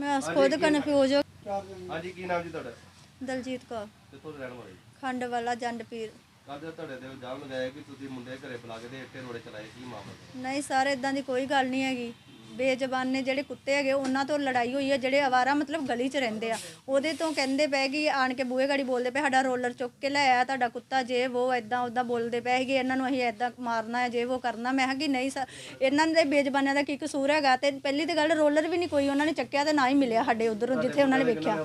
ਮੈਂ ਖੁਦ ਕਨਫਿਊਜ਼ ਹੋ ਹਾਂਜੀ ਕੀ ਨਾਮ ਜੀ ਤੁਹਾਡਾ? ਦਲਜੀਤ ਕੌਰ। ਕਿੱਥੋਂ ਦੇ ਰਹਿਣ ਵਾਲੇ ਜੀ? ਖੰਡ ਵਾਲਾ ਜੰਡ ਪੀਰ ਕੱਲ੍ਹ ਦੇ ਤੁਹਾਡੇ ਦੇ ਇਲਜ਼ਾਮ ਲਗਾਇਆ ਕਿ ਤੁਸੀਂ ਮੁੰਡੇ ਘਰੇ ਬੁਲਾ ਕੇ ਤੇ ਇੱਟੇ ਰੋੜੇ ਚਲਾਏ ਕੀ ਮਾਮਲਾ? ਨਹੀਂ ਸਰ ਇਦਾਂ ਦੀ ਕੋਈ ਗੱਲ ਨਹੀਂ ਹੈਗੀ। ਬੇਜ਼ਬਾਨ ਨੇ ਜਿਹੜੇ ਕੁੱਤੇ ਹੈਗੇ ਉਹਨਾਂ ਤੋਂ ਲੜਾਈ ਹੋਈ ਹੈ ਜਿਹੜੇ ਆਵਾਰਾ ਮਤਲਬ ਗਲੀ 'ਚ ਰਹਿੰਦੇ ਆ। ਉਹਦੇ ਤੋਂ ਕਹਿੰਦੇ ਪਏ ਕਿ ਆਣ ਕੇ ਬੂਹੇ ਗਾੜੀ ਬੋਲਦੇ ਪਏ ਸਾਡਾ ਰੋਲਰ ਚੁੱਕ ਕੇ ਲੈ ਆਇਆ ਤੁਹਾਡਾ ਕੁੱਤਾ ਜੇ ਉਹ ਇਦਾਂ ਉਦਾਂ ਬੋਲਦੇ ਪਏ ਹੈਗੇ ਇਹਨਾਂ ਨੂੰ ਅਸੀਂ ਇਦਾਂ ਮਾਰਨਾ ਹੈ ਜੇ ਉਹ ਕਰਨਾ। ਮੈਂ ਕਿਹਾ ਕਿ ਨਹੀਂ ਸਰ ਇਹਨਾਂ ਦੇ ਬੇਜ਼ਬਾਨਾਂ ਦਾ ਕੀ ਕਸੂਰ ਹੈਗਾ? ਤੇ ਪਹਿਲੀ ਤੇ ਗੱਲ ਰੋਲਰ ਵੀ ਨਹੀਂ ਕੋਈ ਉਹਨਾਂ ਨੇ ਚੱਕਿਆ ਤੇ ਨਾ ਹੀ ਮਿਲਿਆ ਸਾਡੇ ਉਧਰੋਂ ਜਿੱਥੇ ਉਹਨਾਂ ਨੇ ਵੇਖਿਆ।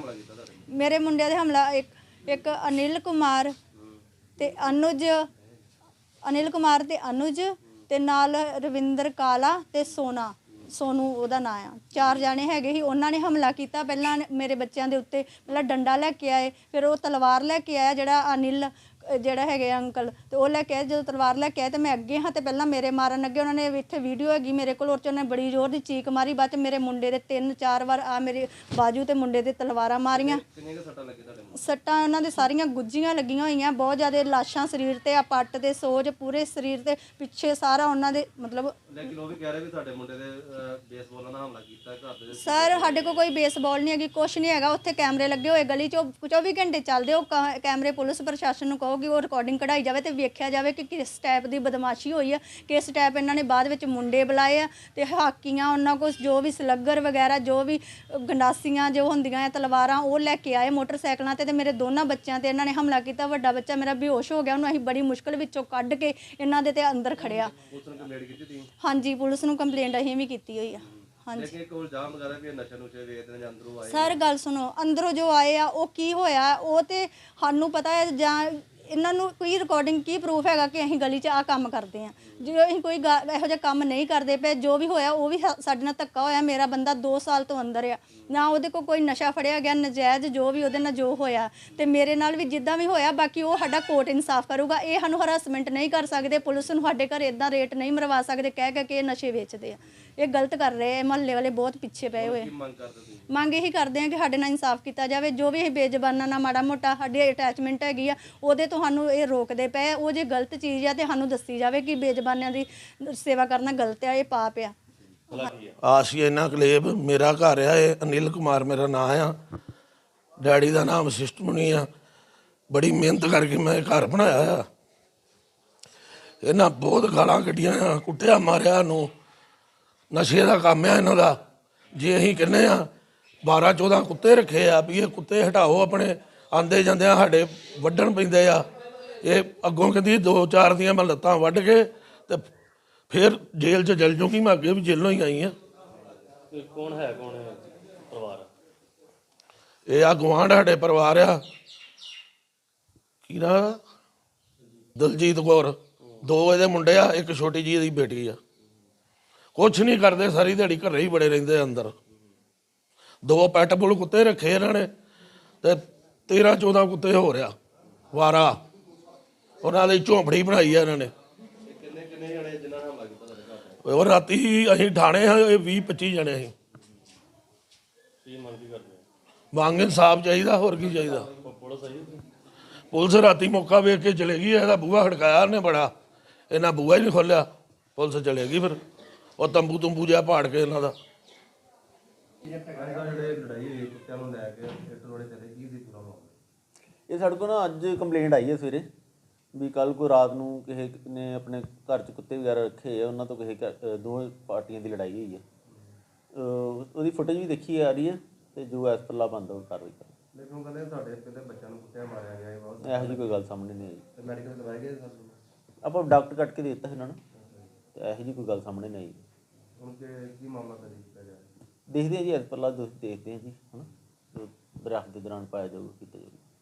ਮੇਰੇ ਮੁੰਡਿਆਂ ਦੇ ਹਮਲਾ ਇੱਕ ਇੱਕ ਅਨਿਲ ਕੁਮਾਰ ਤੇ ਅਨੁਜ ਅਨਿਲ ਕੁਮਾਰ ਤੇ ਅਨੁਜ ਤੇ ਨਾਲ ਰਵਿੰਦਰ ਕਾਲਾ ਤੇ ਸੋਨਾ। ਸੋਨੂੰ ਉਹਦਾ ਨਾਂ ਆ। ਚਾਰ ਜਾਣੇ ਹੈਗੇ ਸੀ, ਉਹਨਾਂ ਨੇ ਹਮਲਾ ਕੀਤਾ। ਪਹਿਲਾਂ ਮੇਰੇ ਬੱਚਿਆਂ ਦੇ ਉੱਤੇ ਪਹਿਲਾਂ ਡੰਡਾ ਲੈ ਕੇ ਆਏ, ਫਿਰ ਉਹ ਤਲਵਾਰ ਲੈ ਕੇ ਆਇਆ ਜਿਹੜਾ ਅਨਿਲ, ਜਿਹੜਾ ਹੈਗੇ ਆ ਅੰਕਲ, ਤੇ ਉਹ ਲੈ ਕੇ ਆਏ। ਜਦੋਂ ਤਲਵਾਰ ਲੈ ਕੇ ਆਏ ਤੇ ਮੈਂ ਅੱਗੇ ਹਾਂ ਤੇ ਪਹਿਲਾਂ ਮੇਰੇ ਮਾਰਨ ਅੱਗੇ ਉਹਨਾਂ ਨੇ ਇੱਥੇ ਵੀਡੀਓ ਹੈਗੀ ਮੇਰੇ ਕੋਲ ਉਹ 'ਚ ਉਹਨੇ ਬੜੀ ਜ਼ੋਰ ਦੀ ਚੀਕ ਮਾਰੀ। ਬਾਅਦ ਚ ਮੇਰੇ ਮੁੰਡੇ ਦੇ ਤਿੰਨ ਚਾਰ ਵਾਰ ਆ ਮੇਰੇ ਬਾਜੂ ਤੇ ਮੁੰਡੇ ਦੇ ਤਲਵਾਰਾਂ ਮਾਰੀਆਂ। ਕਿੰਨੇ ਕੁ ਸੱਟਾਂ ਲੱਗੇ ਤੁਹਾਡੇ ਸੱਟਾਂ ਉਹਨਾਂ ਦੇ ਸਾਰੀਆਂ ਗੁੱਜੀਆਂ ਲੱਗੀਆਂ ਹੋਈਆਂ, ਬਹੁਤ ਜ਼ਿਆਦਾ ਲਾਸ਼ਾਂ ਸਰੀਰ ਤੇ ਆ ਪੱਟ ਤੇ ਸੋਜ ਪੂਰੇ ਸਰੀਰ ਤੇ, ਪਿੱਛੇ ਸਾਰਾ ਉਹਨਾਂ ਦੇ ਮਤਲਬ ਲੇਕਿਨ ਉਹ ਵੀ ਕਹਿ ਰਹੇ ਵੀ ਤੁਹਾਡੇ ਮੁੰਡੇ ਦੇ ਬੇਸਬਾਲ ਹਮਲਾ ਕੀਤਾ ਘਰ ਦੇ ਵਿੱਚ। ਸਰ ਸਾਡੇ ਕੋਲ ਕੋਈ ਬੇਸਬਾਲ ਨਹੀਂ ਹੈਗੀ ਕੁਛ ਨਹੀਂ ਹੈਗਾ। ਉੱਥੇ ਕੈਮਰੇ ਲੱਗੇ ਹੋਏ ਗਲੀ 'ਚ ਉਹ 24 ਘੰਟੇ ਚੱਲਦੇ ਉਹ ਕਾ- ਕੈਮਰੇ ਪੁਲਿਸ ਪ੍ਰਸ਼ਾਸਨ ਨੂੰ ਕਹੋ ਕਿ ਉਹ ਰਿਕਾਰਡਿੰਗ ਕਢਾਈ ਜਾਵੇ ਤੇ ਵੇਖਿਆ ਜਾਵੇ ਕਿ ਕਿਸ ਟਾਈਪ ਦੀ ਬਦਮਾਸ਼ੀ ਹੋਈ ਆ ਕਿਸ ਟਾਈਪ ਇਹਨਾਂ ਨੇ ਬਾਅਦ ਵਿੱਚ ਮੁੰਡੇ ਬੁਲਾਏ ਆ ਤੇ ਹਾਕੀਆਂ ਉਹਨਾਂ ਕੋਲ ਜੋ ਵੀ ਸਲੱਗਰ ਵਗੈਰਾ ਜੋ ਵੀ ਗੰਡਾਸੀਆਂ ਜੋ ਹੁੰਦੀਆਂ ਆ ਤਲਵਾਰਾਂ ਉਹ ਲੈ ਕੇ ਆਏ ਮੋਟਰਸਾਈਕਲਾਂ ਤੇ ਤੇ ਮੇਰੇ ਦੋਨਾਂ ਬੱਚਿਆਂ ਤੇ ਇਹਨਾਂ ਨੇ ਹਮਲਾ ਕੀਤਾ। ਵੱਡਾ ਬੱਚਾ ਮੇਰਾ ਬੇਹੋਸ਼ ਹੋ ਗਿਆ ਉਹਨੂੰ ਅਸੀਂ ਬੜੀ ਮੁਸ਼ਕਲ ਵਿੱਚੋਂ ਕੱਢ ਕੇ ਇਹਨਾਂ ਦੇ ਤੇ ਅੰਦਰ ਖੜਿਆ। ਪੁਲਿਸ ਨੂੰ ਕੰਪਲੇਂਟ ਕੀਤੀ ਤੁਸੀਂ? ਹਾਂਜੀ ਪੁਲਿਸ ਨੂੰ ਕੰਪਲੇਂਟ ਅਸੀਂ ਵੀ ਕੀਤੀ ਹੋਈ ਆ। ਹਾਂਜੀ। ਲੇਕਿਨ ਇੱਕ ਉਹ ਇਲਜ਼ਾਮ ਲਗਾ ਰਿਹਾ ਵੀ ਇਹ ਨਸ਼ਾ ਨੁਸ਼ੇ ਵੇਚਦੇ ਨੇ ਜਾਂ ਅੰਦਰੋਂ ਆਏ ਸਰ ਗੱਲ ਸੁਣੋ ਅੰਦਰੋਂ ਜੋ ਆਏ ਆ ਉਹ ਕੀ ਹੋਇਆ? ਉਹ ਤੇ ਸਾਨੂੰ ਪਤਾ ਹੈ ਜਾਂ ਇਹਨਾਂ ਨੂੰ ਕੋਈ ਰਿਕਾਰਡਿੰਗ ਕੀ ਪ੍ਰੂਫ ਹੈਗਾ ਕਿ ਅਸੀਂ ਗਲੀ 'ਚ ਆ ਕੰਮ ਕਰਦੇ ਆ ਜੇ ਅਸੀਂ ਕੋਈ ਗਾ- ਇਹੋ ਜਿਹਾ ਕੰਮ ਨਹੀਂ ਕਰਦੇ ਪਏ, ਜੋ ਵੀ ਹੋਇਆ, ਉਹ ਵੀ ਸਾ- ਸਾਡੇ ਨਾਲ ਧੱਕਾ ਹੋਇਆ, ਮੇਰਾ ਬੰਦਾ 2 ਸਾਲ ਤੋਂ ਅੰਦਰ ਆ। ਨਾ ਉਹਦੇ ਕੋਲ ਕੋਈ ਨਸ਼ਾ ਫੜਿਆ ਗਿਆ, ਨਜਾਇਜ਼ ਜੋ ਵੀ ਉਹਦੇ ਨਾਲ ਜੋ ਹੋਇਆ, ਤੇ ਮੇਰੇ ਨਾਲ ਵੀ ਜਿੱਦਾਂ ਵੀ ਹੋਇਆ, ਬਾਕੀ ਉਹ ਸਾਡਾ ਕੋਰਟ ਇਨਸਾਫ ਕਰੂਗਾ। ਇਹ ਸਾਨੂੰ ਹਰਾਸਮੈਂਟ ਨਹੀਂ ਕਰ ਸਕਦੇ, ਪੁਲਿਸ ਨੂੰ ਸਾਡੇ ਘਰ ਇਦਾਂ ਰੇਟ ਨਹੀਂ ਮਰਵਾ ਸਕਦੇ ਕਹਿ ਕਹਿ ਕੇ ਇਹ ਨਸ਼ੇ ਵੇਚਦੇ ਆ। ਇਹ ਗਲਤ ਕਰ ਰਹੇ ਆ ਮਹੱਲੇ ਵਾਲੇ ਬਹੁਤ ਪਿੱਛੇ ਪਏ ਹੋਏ ਆ। ਮੰਗ ਕਰਦੇ ਤੁਸੀਂ? ਮੰਗ ਇਹੀ ਕਰਦੇ ਆ ਕਿ ਸਾਡੇ ਨਾਲ ਇਨਸਾਫ ਕੀਤਾ ਜਾਵੇ, ਜੋ ਵੀ ਇਹ ਬੇਜ਼ਬਾਨਾਂ ਨਾਲ ਮਾੜਾ ਮੋਟਾ ਸਾਡੀ ਅਟੈਚਮੈਂਟ ਹੈਗੀ ਆ, ਉਹਦੇ ਤੋਂ ਸਾਨੂੰ ਇਹ ਰੋਕਦੇ ਪਏ ਆ। ਉਹ ਜੇ ਗਲਤ ਚੀਜ਼ ਆ ਤੇ ਸਾਨੂੰ ਦੱਸੀ ਜਾਵੇ ਕਿ ਬੇਜ਼ਬਾਨਾਂ ਦੀ ਸੇਵਾ ਕਰਨਾ ਗਲਤ ਆ, ਇਹ ਪਾਪ ਆ। ਆਸੀਆਨਾ ਕਲੇਬ ਮੇਰਾ ਘਰ ਆ, ਇਹ ਅਨਿਲ ਕੁਮਾਰ ਮੇਰਾ ਨਾਮ ਆ। ਡੈਡੀ ਦਾ ਨਾਮ ਸਿਸਟਮਨੀ ਆ। ਬੜੀ ਮਿਹਨਤ ਕਰਕੇ ਮੈਂ ਇਹ ਘਰ ਬਣਾਇਆ ਆ। ਇਹਨਾਂ ਬਹੁਤ ਗਾਲਾਂ ਕੱਢੀਆਂ ਆ, ਕੁੱਟਿਆ, ਮਾਰਿਆ ਨੂੰ ਨਸ਼ੇ ਦਾ ਕੰਮ ਆ ਇਹਨਾਂ ਦਾ। ਜੇ ਅਸੀਂ ਕਹਿੰਦੇ ਆ 12 14 ਕੁੱਤੇ ਰੱਖੇ ਆ ਵੀ ਇਹ ਕੁੱਤੇ ਹਟਾਓ ਆਪਣੇ ਆਂਦੇ ਜਾਂਦੇ ਆ ਸਾਡੇ ਵੱਢਣ ਪੈਂਦੇ ਆ। ਇਹ ਅੱਗੋਂ ਕਹਿੰਦੀ ਦੋ ਚਾਰ ਦੀਆਂ ਮੈਂ ਲੱਤਾਂ ਵੱਢ ਕੇ ਤੇ ਫਿਰ ਜੇਲ੍ਹ 'ਚ ਜਲ ਜੂਗੀ ਮੈਂ ਅੱਗੇ ਵੀ ਜੇਲ੍ਹੋਂ ਹੀ ਆਈ ਆ। ਕੌਣ ਹੈ ਕੌਣ ਹੈ ਪਰਿਵਾਰ? ਇਹ ਆ ਗਵਾਂਢ ਸਾਡੇ ਪਰਿਵਾਰ ਆ। ਕੀ ਨਾ? ਦਲਜੀਤ ਕੌਰ। ਦੋ ਇਹਦੇ ਮੁੰਡੇ ਆ ਇੱਕ ਛੋਟੀ ਜੀ ਇਹਦੀ ਬੇਟੀ ਆ। ਕੁਛ ਨਹੀਂ ਕਰਦੇ ਸਾਰੀ ਦਿਹਾੜੀ ਘਰੇ ਹੀ ਬੜੇ ਰਹਿੰਦੇ ਆ ਅੰਦਰ। ਦੋ ਪੈਟ ਬੁਲ ਕੁੱਤੇ ਰੱਖੇ ਇਹਨਾਂ ਨੇ ਤੇ 13 14 ਕੁੱਤੇ ਹੋ ਰਿਆ ਵਾਰਾ। ਉਹਨਾਂ ਦੀ ਝੋਂਪੜੀ ਬਣਾਈ ਆ ਇਹਨਾਂ ਨੇ। ਕਿੰਨੇ ਕਿੰਨੇ ਜਣੇ ਜਿਨ੍ਹਾਂ ਨੇ ਹਮਲਾ ਕੀਤਾ ਉਹ ਰਾਤੀ ਅਸੀਂ ਠਾਣੇ ਆ 20 25 ਜਣੇ ਅਸੀਂ। ਕੀ ਮੰਗ ਕੀ ਕਰਦੇ ਮੰਗ ਇਨਸਾਫ ਚਾਹੀਦਾ, ਹੋਰ ਕੀ ਚਾਹੀਦਾ। ਪੁਲਿਸ ਆਈ ਪੁਲਿਸ ਰਾਤੀ ਮੌਕਾ ਵੇਖ ਕੇ ਚਲੇ ਗਈ, ਇਹਦਾ ਬੂਹਾ ਖੜਕਾਇਆ ਉਹਨੇ ਬੜਾ। ਇਹਨਾਂ ਬੂਹਾ ਹੀ ਨਹੀਂ ਖੋਲਿਆ ਪੁਲਿਸ ਚਲੇ ਗਈ ਫਿਰ। ਉਹ ਤੰਬੂ ਤੁੰਬੂ ਜਿਹਾ ਪਾੜ ਕੇ ਇਹਨਾਂ ਦਾ। ਜਿਹੜੇ ਲੜਾਈ ਹੋਈ ਕੁੱਤਿਆਂ ਨੂੰ ਲੈ ਕੇ ਇੱਟ ਰੋੜੇ ਚਲੇ ਕੀ ਦੀ ਪੂਰਾ ਮਾਮਲਾ ਇਹ ਸਾਡੇ ਕੋਲ ਨਾ ਅੱਜ ਕੰਪਲੇਂਟ ਆਈ ਹੈ ਸਵੇਰੇ ਵੀ ਕੱਲ ਕੋ ਰਾਤ ਨੂੰ ਕਿਸੇ ਨੇ ਆਪਣੇ ਘਰ ਚ ਕੁੱਤੇ ਵਗੈਰਾ ਰੱਖੇ ਆ ਉਹਨਾਂ ਤੋਂ ਕਿਸੇ ਦੋ ਪਾਰਟੀਆਂ ਦੀ ਲੜਾਈ ਹੋਈ ਹੈ। ਉਹਦੀ ਫੁਟੇਜ ਵੀ ਦੇਖੀ ਆ ਰਹੀ ਹੈ ਤੇ ਜੋ ਐਸ ਪਰ ਲਾ ਬੰਦਾ ਉਹ ਕਾਰਵਾਈ ਕਰ ਲੇਕਿਨ ਉਹ ਕਹਿੰਦੇ ਤੁਹਾਡੇ ਪਿੰਡ ਦੇ ਬੱਚਿਆਂ ਨੂੰ ਕੁੱਤਿਆਂ ਮਾਰਿਆ ਗਿਆ ਹੈ ਬਹੁਤ। ਇਹੋ ਜਿਹੀ ਕੋਈ ਗੱਲ ਸਾਹਮਣੇ ਨਹੀਂ ਆਈ। ਤੇ ਮੈਡੀਕਲ ਦਵਾਈ ਗਏ ਸਰ? ਆਪਾਂ ਡਾਕਟਰ ਕੱਟ ਕੇ ਦੇ ਦਿੱਤਾ ਇਹਨਾਂ ਨੂੰ। ਤੇ ਇਹੋ ਜਿਹੀ ਕੋਈ ਗੱਲ ਸਾਹਮਣੇ ਨਹੀਂ ਆਈ। ਹੁਣ ਕਿ ਕੀ ਮਾਮਲਾ ਜਾ ਰਿਹਾ? ਦੇਖਦੇ ਹਾਂ ਜੀ ਐਸ ਪਰ ਲਾ ਦੋਸ਼ ਦੇਖਦੇ ਹਾਂ ਜੀ, ਹਨਾ? ਜੋ ਦਰਖਤ ਦੇ ਦੌਰਾਨ ਪਾਇਆ ਜਾਊਗਾ ਕੀਤਾ ਜਾਊਗਾ।